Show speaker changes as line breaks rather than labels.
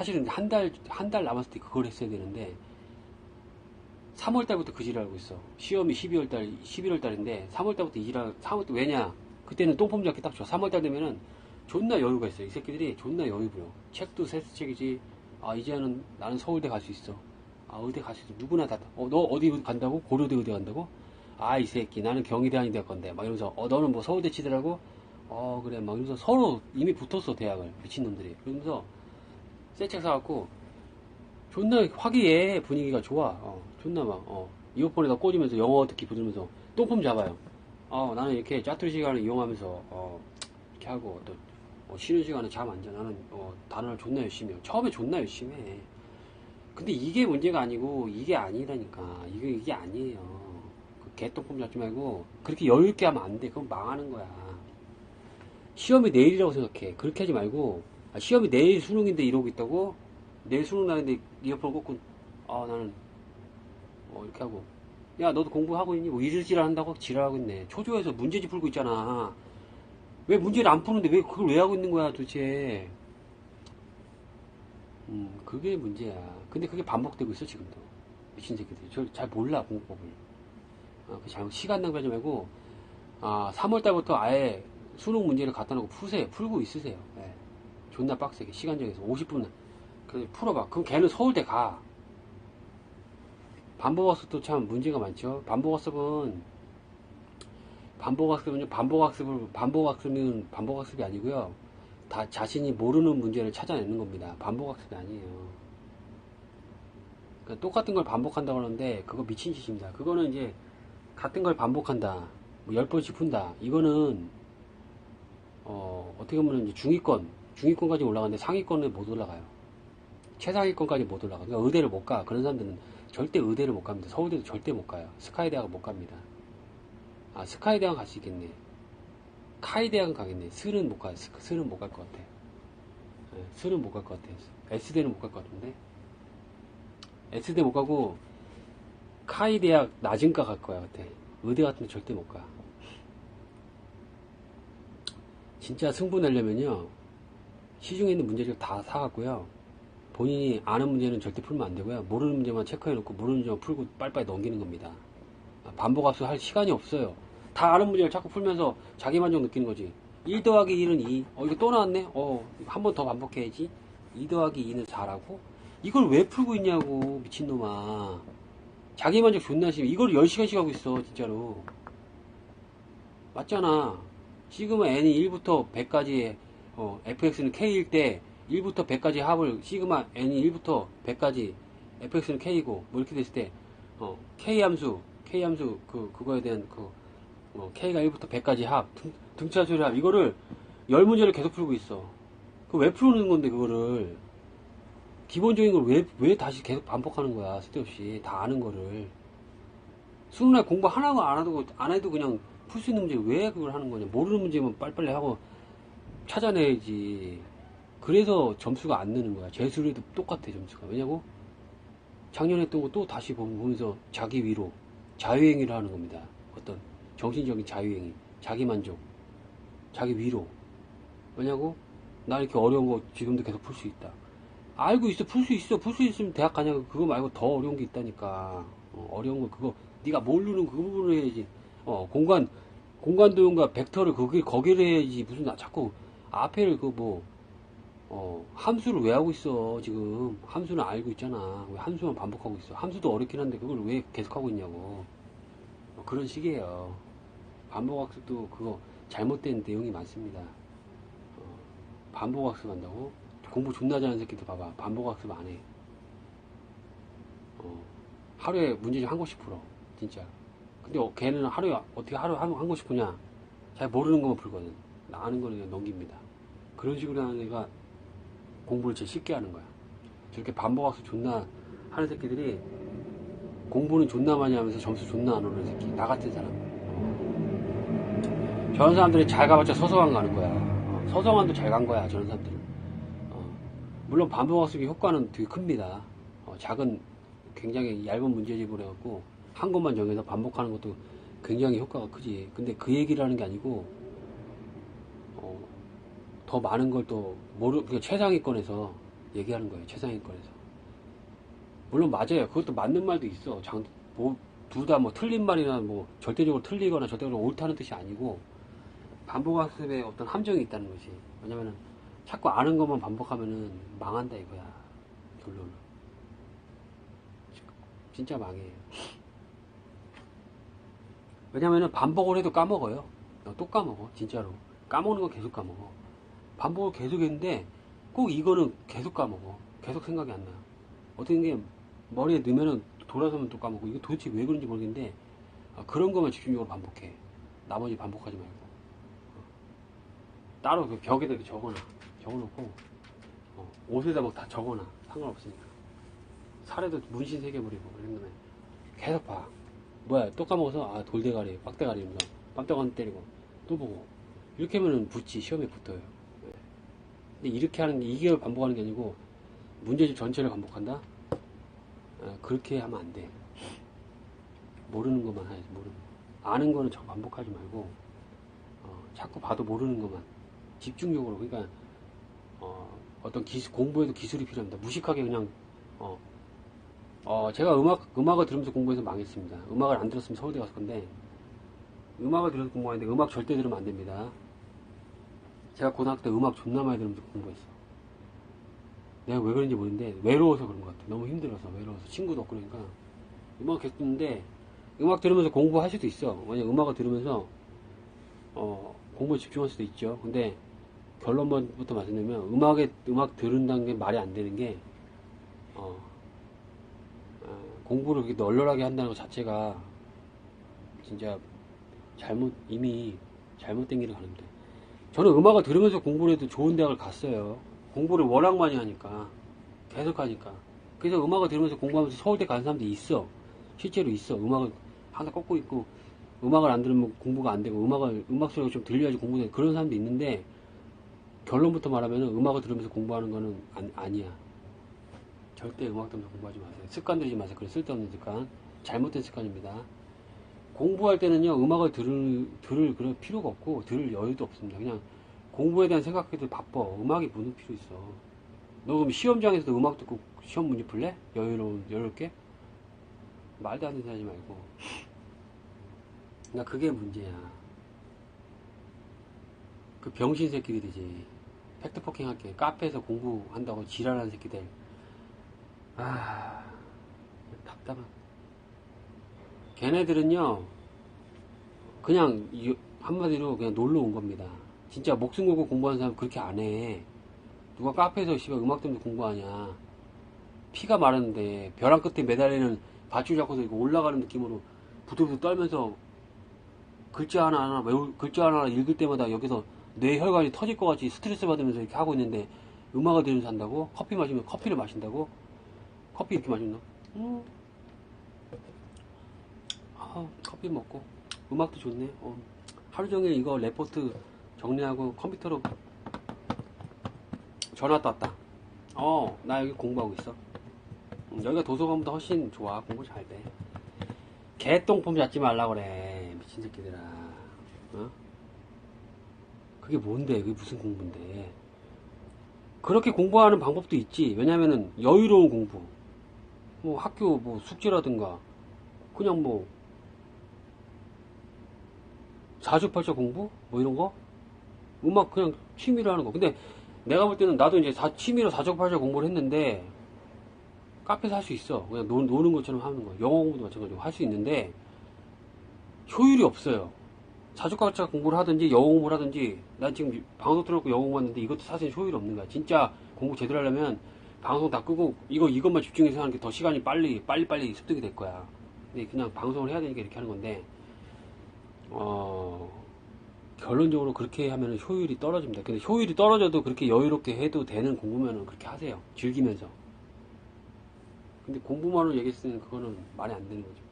사실은 한 달, 한 달 남았을 때 그걸 했어야 되는데, 3월 달부터 그 일을 하고 있어. 시험이 12월 달, 11월 달인데, 3월 달부터 일하, 3월 달, 왜냐? 그때는 똥폼 잡기 딱 좋아. 3월 달 되면은 존나 여유가 있어. 이 새끼들이 존나 여유 부려. 책도 세스 책이지. 아, 이제는 나는 서울대 갈 수 있어. 아, 의대 갈 수 있어. 누구나 다. 어, 너 어디 간다고? 고려대 의대 간다고? 아, 이 새끼. 나는 경희대 아닌 될 건데. 막 이러면서, 어, 너는 뭐 서울대 치더라고? 어, 그래. 막 이러면서 서로 이미 붙었어, 대학을. 미친놈들이. 그러면서, 새 책 사갖고, 존나 화기애애 분위기가 좋아. 어, 존나 막, 어, 이어폰에다 꽂으면서 영어 듣기 부르면서 똥폼 잡아요. 어, 나는 이렇게 짜투리 시간을 이용하면서, 어, 이렇게 하고, 또, 어, 쉬는 시간에 잠 안 자. 나는, 어, 단어를 존나 열심히 해요. 처음에 존나 열심히 해. 근데 이게 문제가 아니고, 이게 아니라니까. 이게, 이게 아니에요. 그 개똥폼 잡지 말고, 그렇게 여유 있게 하면 안 돼. 그건 망하는 거야. 시험이 내일이라고 생각해. 그렇게 하지 말고, 아, 시험이 내일 수능인데 이러고 있다고? 내일 수능 날인데 이어폰 꽂고, 아, 나는, 어, 이렇게 하고. 야, 너도 공부하고 있니? 뭐, 이질지랄 한다고 지랄하고 있네. 초조해서 문제집 풀고 있잖아. 왜 문제를 안 푸는데 왜 그걸 왜 하고 있는 거야, 도대체. 음, 그게 문제야. 근데 그게 반복되고 있어, 지금도. 미친 새끼들이. 저잘 몰라, 공부법을. 아, 그 잘못, 시간 낭비하지 말고, 아, 3월달부터 아예 수능 문제를 갖다 놓고 푸세요. 풀고 있으세요. 예. 존나 빡세게. 시간 정해서 50분. 그 풀어봐. 그럼 걔는 서울대 가. 반복학습도 참 문제가 많죠. 반복학습은 반복학습은 반복학습을 반복학습은 반복학습이 아니고요. 다 자신이 모르는 문제를 찾아내는 겁니다. 반복학습이 아니에요. 그러니까 똑같은 걸 반복한다고 하는데 그거 미친 짓입니다. 그거는 이제 같은 걸 반복한다. 뭐 10번씩 푼다. 이거는 어, 어떻게 보면 이제 중위권, 중위권까지 올라가는데 상위권에 못 올라가요. 최상위권까지 못 올라가. 그러니까 의대를 못 가. 그런 사람들은 절대 의대를 못 갑니다. 서울대도 절대 못 가요. 스카이 대학을 못 갑니다. 아, 스카이 대학 갈 수 있겠네. 카이 대학은 가겠네. 슬은 못 가. 스- 슬은 못 갈 것 같아. 네, 슬은 못 갈 것 같아. S대는 못 갈 것 같은데. S대 못 가고, 카이 대학 낮은가 갈 거야, 같아. 의대 같은 데 절대 못 가. 진짜 승부 내려면요. 시중에 있는 문제를 다 사갖고요. 본인이 아는 문제는 절대 풀면 안 되고요. 모르는 문제만 체크해놓고 모르는 문제만 풀고 빨리빨리 넘기는 겁니다. 아, 반복학습 할 시간이 없어요. 다 아는 문제를 자꾸 풀면서 자기 만족 느끼는 거지. 1 더하기 1은 2. 어, 이거 또 나왔네? 어, 한 번 더 반복해야지. 2 더하기 2는 4라고? 이걸 왜 풀고 있냐고, 미친놈아. 자기 만족 존나 심해. 이걸 10시간씩 하고 있어, 진짜로. 맞잖아. 시그마 n이 1부터 100까지, 어, fx는 k일 때, 1부터 100까지 합을, 시그마 n이 1부터 100까지, fx는 k이고, 뭐 이렇게 됐을 때, 어, k 함수, k 함수, 그, 그거에 대한, 그, 어, k가 1부터 100까지 합, 등, 등차수의 합, 이거를, 열 문제를 계속 풀고 있어. 그왜 푸는 건데, 그거를. 기본적인 걸 왜, 왜 다시 계속 반복하는 거야, 쓸데없이. 다 아는 거를. 수능날 공부 하나도 안 해도, 안 해도 그냥 풀 수 있는 문제 왜 그걸 하는 거냐. 모르는 문제면 빨리빨리 하고 찾아내야지. 그래서 점수가 안 느는 거야. 재수에도 똑같아, 점수가. 왜냐고? 작년에 했던 거 또 다시 보면서 자기 위로, 자유행위를 하는 겁니다. 어떤 정신적인 자유행위, 자기 만족, 자기 위로. 왜냐고? 나 이렇게 어려운 거 지금도 계속 풀 수 있다. 알고 있어, 풀 수 있어, 풀 수 있으면 대학 가냐고 그거 말고 더 어려운 게 있다니까. 어, 려운거 그거 네가 모르는 그 부분을 해야지. 어, 공간 공간 도용과 벡터를 거기 거기를 해야지 무슨 나 자꾸 앞에를 그 뭐 어, 함수를 왜 하고 있어? 지금 함수는 알고 있잖아. 왜 함수만 반복하고 있어? 함수도 어렵긴 한데 그걸 왜 계속 하고 있냐고. 어, 그런 식이에요. 반복학습도 그거 잘못된 내용이 많습니다. 어, 반복학습 한다고? 공부 존나 잘하는 새끼들 봐봐. 반복학습 안 해. 어, 하루에 문제 좀한 곳씩 풀어. 진짜. 근데 어, 걔는 하루에 어떻게 하루에 한, 한 곳씩 푸냐? 잘 모르는 것만 풀거든. 나 아는 거는 그냥 넘깁니다. 그런 식으로 하는 애가 공부를 제일 쉽게 하는 거야. 저렇게 반복학습 존나 하는 새끼들이 공부는 존나 많이 하면서 점수 존나 안 오르는 새끼 나 같은 사람. 어. 저런 사람들이 잘 가봤자 서성한 가는 거야. 어, 서성한도 잘 간 거야 저런 사람들은. 어, 물론 반복학습의 효과는 되게 큽니다. 어, 작은 굉장히 얇은 문제집을 해갖고 한 것만 정해서 반복하는 것도 굉장히 효과가 크지. 근데 그 얘기를 하는 게 아니고, 어, 더 많은 걸 또, 모르, 그 최상위권에서 얘기하는 거예요. 최상위권에서. 물론 맞아요. 그것도 맞는 말도 있어. 장, 뭐, 둘다 뭐 틀린 말이나 뭐 절대적으로 틀리거나 절대적으로 옳다는 뜻이 아니고 반복학습에 어떤 함정이 있다는 거지. 왜냐면은 자꾸 아는 것만 반복하면은 망한다 이거야. 결론은. 진짜 망해요. 왜냐면은 반복을 해도 까먹어요. 또 까먹어. 진짜로. 까먹는 건 계속 까먹어. 반복을 계속 했는데 꼭 이거는 계속 까먹어. 계속 생각이 안 나. 어떤 게 머리에 넣으면은 돌아서면 또 까먹고 이거 도대체 왜 그런지 모르겠는데 아, 그런 것만 집중적으로 반복해. 나머지 반복하지 말고. 어. 따로 그 벽에다 적어놔. 적어놓고 어, 옷에다 막 다 적어놔. 상관없으니까. 살에도 문신 새겨버리고 이런 다음에 계속 봐. 뭐야 또 까먹어서 아 돌대가리, 빡대가리 이러면서 깜짝한 때리고 또 보고 이렇게 하면은 붙지 시험에 붙어요. 네. 근데 이렇게 하는 게 2개월 반복하는 게 아니고 문제집 전체를 반복한다? 아, 그렇게 하면 안 돼. 모르는 것만 해야지, 모르는 거. 아는 거는 자꾸 반복하지 말고, 어, 자꾸 봐도 모르는 것만. 집중적으로, 그러니까, 어, 떤 기술, 공부에도 기술이 필요합니다. 무식하게 그냥, 어, 어, 제가 음악, 음악을 들으면서 공부해서 망했습니다. 음악을 안 들었으면 서울대 갔을 건데, 음악을 들어서 공부하는데 음악 절대 들으면 안 됩니다. 제가 고등학교 때 음악 존나 많이 들으면서 공부했어. 내가 왜 그런지 모르는데 외로워서 그런 것 같아. 너무 힘들어서 외로워서 친구도 없고 그러니까 음악 듣는데 음악 들으면서 공부할 수도 있어. 만약 음악을 들으면서 어, 공부에 집중할 수도 있죠. 근데 결론부터 말씀드리면 음악에 음악 들은다는 게 말이 안 되는 게 어, 어, 공부를 그렇게 널널하게 한다는 것 자체가 진짜 잘못 이미 잘못된 길을 가는데 저는 음악을 들으면서 공부를 해도 좋은 대학을 갔어요. 공부를 워낙 많이 하니까 계속 하니까. 그래서 음악을 들으면서 공부하면서 서울대 간 사람들이 있어. 실제로 있어. 음악을 하나 꺾고 있고 음악을 안 들으면 공부가 안 되고 음악을 음악 소리가 좀 들려야지 공부되는 그런 사람도 있는데 결론부터 말하면 음악을 들으면서 공부하는 거는 안, 아니야. 절대 음악 들으면서 공부하지 마세요. 습관 들이지 마세요. 그래 쓸데없는 습관. 잘못된 습관입니다 공부할 때는요 음악을 들을 들을 그럴 필요가 없고 들을 여유도 없습니다 그냥 공부에 대한 생각해도 바빠. 음악이 무슨 필요 있어. 너 그럼 시험장에서도 음악 듣고 시험 문제 풀래? 여유로운, 여유롭게? 말도 안 되는 하지 말고. 나 그게 문제야. 그 병신 새끼들이지. 팩트포킹 할게. 카페에서 공부한다고 지랄하는 새끼들. 아, 답답한. 걔네들은요, 그냥, 이- 한마디로 그냥 놀러 온 겁니다. 진짜 목숨 걸고 공부하는 사람 그렇게 안 해. 누가 카페에서 씨발 음악 때문에 공부하냐. 피가 마르는데 벼랑 끝에 매달리는 밧줄 잡고서 이거 올라가는 느낌으로 부들부들 떨면서 글자 하나 하나 외울 글자 하나 하나 읽을 때마다 여기서 뇌 혈관이 터질 것 같이 스트레스 받으면서 이렇게 하고 있는데 음악을 들으면서 한다고? 커피 마시면 커피를 마신다고? 커피 이렇게 마신다? 음. 아, 커피 먹고 음악도 좋네. 어, 하루 종일 이거 레포트 정리하고 컴퓨터로 전화 왔다. 어, 나 여기 공부하고 있어. 음, 여기가 도서관보다 훨씬 좋아. 공부 잘 돼. 개똥폼 잡지 말라 그래. 미친 새끼들아. 어? 그게 뭔데? 그게 무슨 공부인데? 그렇게 공부하는 방법도 있지. 왜냐면은 여유로운 공부. 뭐 학교 뭐 숙제라든가 그냥 뭐 사주팔자 공부? 뭐 이런 거? 음악 그냥 취미로 하는 거. 근데 내가 볼 때는 나도 이제 사- 취미로 사주팔자 공부를 했는데 카페에서 할 수 있어. 그냥 노, 노는 것처럼 하는 거. 영어 공부도 마찬가지로 할 수 있는데 효율이 없어요. 사주팔자 공부를 하든지 영어 공부를 하든지 난 지금 방송 틀어놓고 영어 공부하는데 이것도 사실 효율이 없는 거야. 진짜 공부 제대로 하려면 방송 다 끄고 이거 이것만 집중해서 하는 게 더 시간이 빨리 빨리 빨리 습득이 될 거야. 근데 그냥 방송을 해야 되니까 이렇게 하는 건데 어 결론적으로 그렇게 하면 효율이 떨어집니다. 근데 효율이 떨어져도 그렇게 여유롭게 해도 되는 공부면은 그렇게 하세요. 즐기면서. 근데 공부만으로 얘기했으면 그거는 말이 안 되는 거죠.